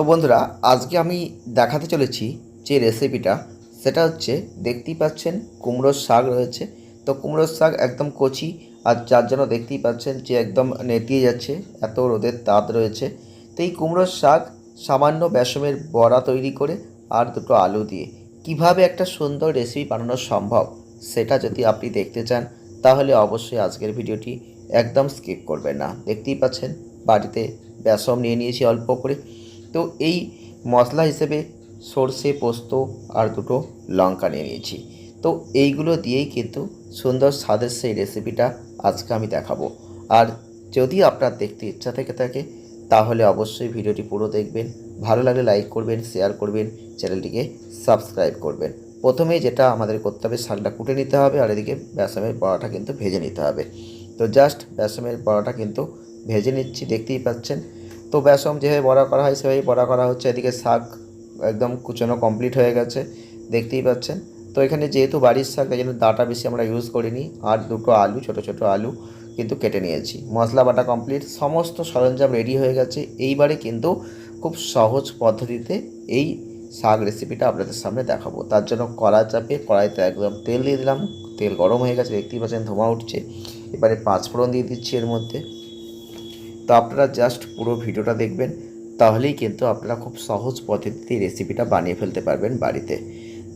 তো বন্ধুরা, আজকে আমি দেখাতে চলেছি যে রেসিপিটা সেটা হচ্ছে দেখতেই পাচ্ছেন কুমড়োর শাক রয়েছে। তো কুমড়োর শাক একদম কচি আর যার জন্য দেখতেই পাচ্ছেন যে একদম নেতিয়ে যাচ্ছে, এত রোদের তাপ রয়েছে। তো এই কুমড়োর শাক সামান্য বেসমের বড়া তৈরি করে আর দুটো আলু দিয়ে। কীভাবে একটা সুন্দর রেসিপি বানানো সম্ভব, সেটা যদি আপনি দেখতে চান, তাহলে অবশ্যই আজকের ভিডিওটি একদম স্কিপ করবেন না। দেখতেই পাচ্ছেন, বাড়িতে বেসম নিয়ে নিয়েছি অল্প করে। তো এই মশলা হিসেবে সর্ষে, পোস্ত আর দুটো লঙ্কা নিয়ে নিয়েছি। তো এইগুলো দিয়েই কিন্তু সুন্দর স্বাদের সেই রেসিপিটা আজকে আমি দেখাবো। আর যদি আপনার দেখতে ইচ্ছা থেকে থাকে, তাহলে অবশ্যই ভিডিওটি পুরো দেখবেন। ভালো লাগলে লাইক করবেন শেয়ার করবেন, চ্যানেলটিকে সাবস্ক্রাইব করবেন। প্রথমে যেটা আমাদের করতে হবে, শাকটা কুটে নিতে হবে আর এদিকে বেসমের বড়াটা কিন্তু ভেজে নিতে হবে। তো জাস্ট বেসমের বড়াটা কিন্তু ভেজে নিচ্ছি, দেখতেই পাচ্ছেন। তো বেসম যেভাবে বড়া করা হয়, সেভাবেই বড়া করা হচ্ছে। এদিকে শাক একদম কুচনো কমপ্লিট হয়ে গেছে, দেখতেই পাচ্ছেন। তো এখানে যেহেতু বাড়ির শাক, তাই জন্য ডাটা বেশি আমরা ইউজ করিনি। আর দুটো আলু, ছোট ছোট আলু কিন্তু কেটে নিয়েছি। মশলা বাটা কমপ্লিট সমস্ত সরঞ্জাম রেডি হয়ে গেছে। এইবারে কিন্তু খুব সহজ পদ্ধতিতে এই শাক রেসিপিটা আপনাদের সামনে দেখাবো। তার জন্য কড়া চাপে কড়াইতে একদম তেল দিয়ে দিলাম। তেল গরম হয়ে গেছে, দেখতেই পাচ্ছেন ধোঁয়া উঠছে। এবারে পাঁচফোড়ন দিয়ে দিচ্ছি এর মধ্যে। তো আপনারা জাস্ট পুরো ভিডিওটা দেখবেন, তাহলেই কিন্তু আপনারা খুব সহজ পদ্ধতিতে রেসিপিটা বানিয়ে ফেলতে পারবেন বাড়িতে।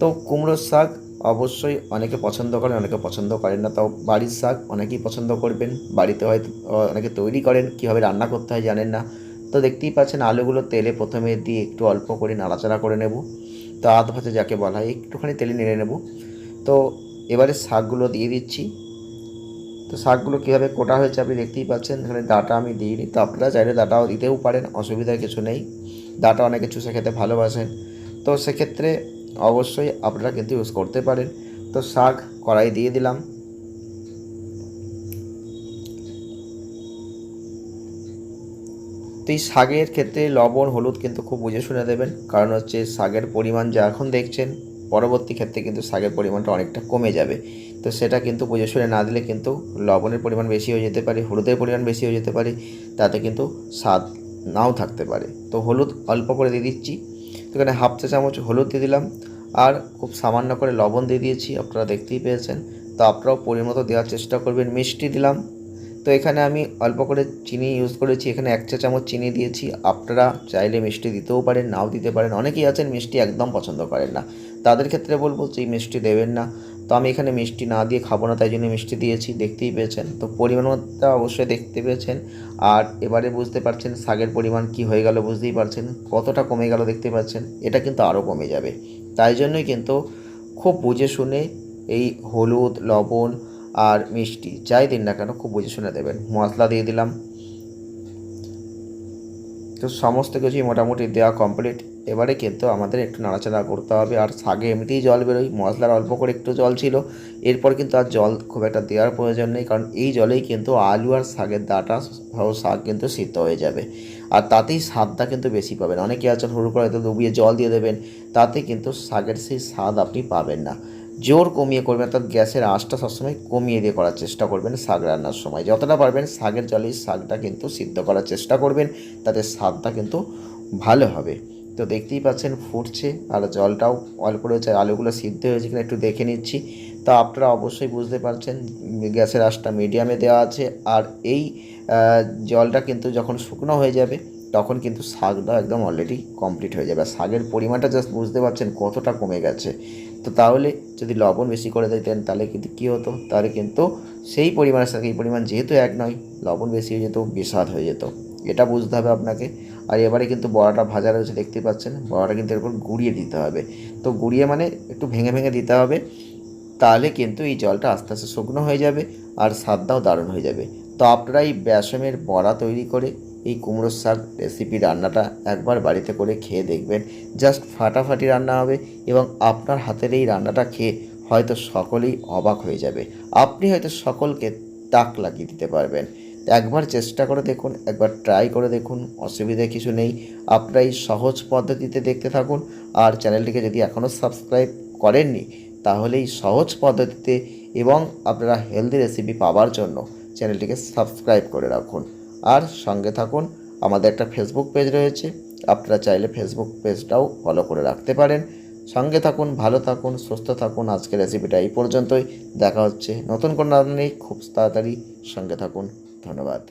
তো কুমড়োর শাক অবশ্যই অনেকে পছন্দ করেন, অনেকে পছন্দ করেন না। তাও বাড়ির শাক অনেকেই পছন্দ করবেন, বাড়িতে হয়তো অনেকে তৈরি করেন, কীভাবে রান্না করতে হয় জানেন না। তো দেখতেই পাচ্ছেন আলুগুলো তেলে প্রথমে দিয়ে একটু অল্প করে নাড়াচাড়া করে নেব। তো আধ ভাজা যাকে বলা হয়, একটুখানি তেলে নেড়ে নেব। তো এবারে শাকগুলো দিয়ে দিচ্ছি। তো শাকগুলো কীভাবে কোটা হয়েছে আপনি দেখতেই পাচ্ছেন এখানে ডাটা আমি দিইনি। তো আপনারা চাইলে ডাটাও দিতেও পারেন, অসুবিধার কিছু নেই। ডাটা অনেকে চুষে খেতে ভালোবাসেন। তো সেক্ষেত্রে অবশ্যই আপনারা কিন্তু ইউজ করতে পারেন। তো শাক কড়াই দিয়ে দিলাম। তো এই শাকের ক্ষেত্রে লবণ, হলুদ কিন্তু খুব বুঝে শুনে দেবেন। কারণ হচ্ছে শাকের পরিমাণ যা এখন দেখছেন, পরবর্তী ক্ষেত্রে কিন্তু শাকের পরিমাণটা অনেকটা কমে যাবে। তো সেটা কিন্তু বুঝে না দিলে কিন্তু লবণের পরিমাণ বেশি হয়ে যেতে পারে, হলুদের পরিমাণ বেশি হয়ে যেতে পারে, তাতে কিন্তু স্বাদ নাও থাকতে পারে। তো হলুদ অল্প করে দিয়ে দিচ্ছি। তো এখানে হাফ চা চামচ হলুদ দিয়ে দিলাম। আর খুব সামান্য করে লবণ দিয়ে দিয়েছি, আপনারা দেখতেই পেয়েছেন। তো আপনারাও পরিমতো দেওয়ার চেষ্টা করবেন। মিষ্টি দিলাম। তো এখানে আমি অল্প করে চিনি ইউজ করেছি। এখানে এক চা চামচ চিনি দিয়েছি। আপনারা চাইলে মিষ্টি দিতেও পারেন, নাও দিতে পারেন। অনেকেই আছেন মিষ্টি একদম পছন্দ করেন না। তাদের ক্ষেত্রে বলব যে মিষ্টি দেবেন না। তো আমি এখানে মিষ্টি না দিয়ে খাব না, তাই জন্য মিষ্টি দিয়েছি, দেখতেই পেয়েছেন। তো পরিমাণ মতো অবশ্যই দেখতে পেয়েছেন। আর এবারে বুঝতে পারছেন শাকের পরিমাণ কি হয়ে গেল, বুঝতেই পারছেন। কতটা কমে গেল দেখতে পাচ্ছেন, এটা কিন্তু আরও কমে যাবে। তাই জন্যই কিন্তু খুব বুঝে শুনে এই হলুদ, লবণ আর মিষ্টি, যাই দিন না কেন, খুব বুঝে শুনে দেবেন। মশলা দিয়ে দিলাম। তো সমস্ত কিছুই মোটামুটি দেওয়া কমপ্লিট এবারে কিন্তু আমাদের একটু নাড়াচাড়া করতে হবে। আর শাকে এমনিতেই জল বেরোয়, মশলার অল্প করে একটু জল ছিল। এরপর কিন্তু আর জল খুব একটা দেওয়ার প্রয়োজন নেই, কারণ এই জলেই কিন্তু আলু আর শাকের ডাটা সহ শাক কিন্তু সিদ্ধ হয়ে যাবে। আর তাতেই স্বাদটা কিন্তু বেশি পাবেন। অনেকে আছেন হুড়ু করে ডুবিয়ে জল দিয়ে দেবেন, তাতে কিন্তু শাকের সেই স্বাদ আপনি পাবেন না। জোর কমিয়ে করবেন, অর্থাৎ গ্যাসের আঁচটা সবসময় কমিয়ে দিয়ে করার চেষ্টা করবেন শাক রান্নার সময়। যতটা পারবেন শাকের জলেই শাকটা কিন্তু সিদ্ধ করার চেষ্টা করবেন, তাতে স্বাদটা কিন্তু ভালো হবে। তো দেখতেই পাচ্ছেন ফুটছে আর জলটাও অল্প রয়েছে আলুগুলো সিদ্ধ হয়েছে কিনা একটু দেখে নিচ্ছি। তো আপনারা অবশ্যই বুঝতে পারছেন, গ্যাসের আঁচটা মিডিয়ামে দেওয়া আছে আর এই জলটা কিন্তু যখন শুকনো হয়ে যাবে তখন কিন্তু শাকটা একদম অলরেডি কমপ্লিট হয়ে যাবে। আর শাকের পরিমাণটা জাস্ট বুঝতে পারছেন কতটা কমে গেছে। তো তাহলে যদি লবণ বেশি করে দিতেন তাহলে কিন্তু কী হতো? তাহলে কিন্তু সেই পরিমাণের সাথে এই পরিমাণ যেহেতু এক নয়, লবণ বেশি হয়ে যেত বিষাদ হয়ে যেত। এটা বুঝতে হবে আপনাকে। আর এবারে কিন্তু বড়াটা ভাজা রয়েছে দেখতে পাচ্ছেন। বড়াটা কিন্তু এরপর গুঁড়িয়ে দিতে হবে। তো গুঁড়িয়ে মানে একটু ভেঙে ভেঙে দিতে হবে। তাহলে কিন্তু এই জলটা আস্তে আস্তে শুকনো হয়ে যাবে আর স্বাদটাও দারুণ হয়ে যাবে। তো আপনারা এই বেসমের বড়া তৈরি করে এই কুমড়োর শাক রেসিপি রান্নাটা একবার বাড়িতে করে খেয়ে দেখবেন। জাস্ট ফাটাফাটি রান্না হবে এবং আপনার হাতের এই রান্নাটা খেয়ে হয়তো সকলেই অবাক হয়ে যাবে। আপনি হয়তো সকলকে তাক লাগিয়ে দিতে পারবেন। একবার চেষ্টা করে দেখুন, একবার ট্রাই করে দেখুন, অসুবিধা কিছু নেই। আপনারা এই সহজ পদ্ধতিতে দেখতে থাকুন। আর চ্যানেলটিকে যদি এখনও সাবস্ক্রাইব করেননি তাহলে এই সহজ পদ্ধতিতে এবং আপনারা হেলদি রেসিপি পাওয়ার জন্য চ্যানেলটিকে সাবস্ক্রাইব করে রাখুন। আর সঙ্গে থাকুন, আমাদের একটা ফেসবুক পেজ রয়েছে। আপনারা চাইলে ফেসবুক পেজটাও ফলো করে রাখতে পারেন। সঙ্গে থাকুন, ভালো থাকুন, সুস্থ থাকুন। আজকের রেসিপিটা এই পর্যন্তই। দেখা হচ্ছে নতুন কোনো রান্না নেই খুব তাড়াতাড়ি সঙ্গে থাকুন। ধন্যবাদ।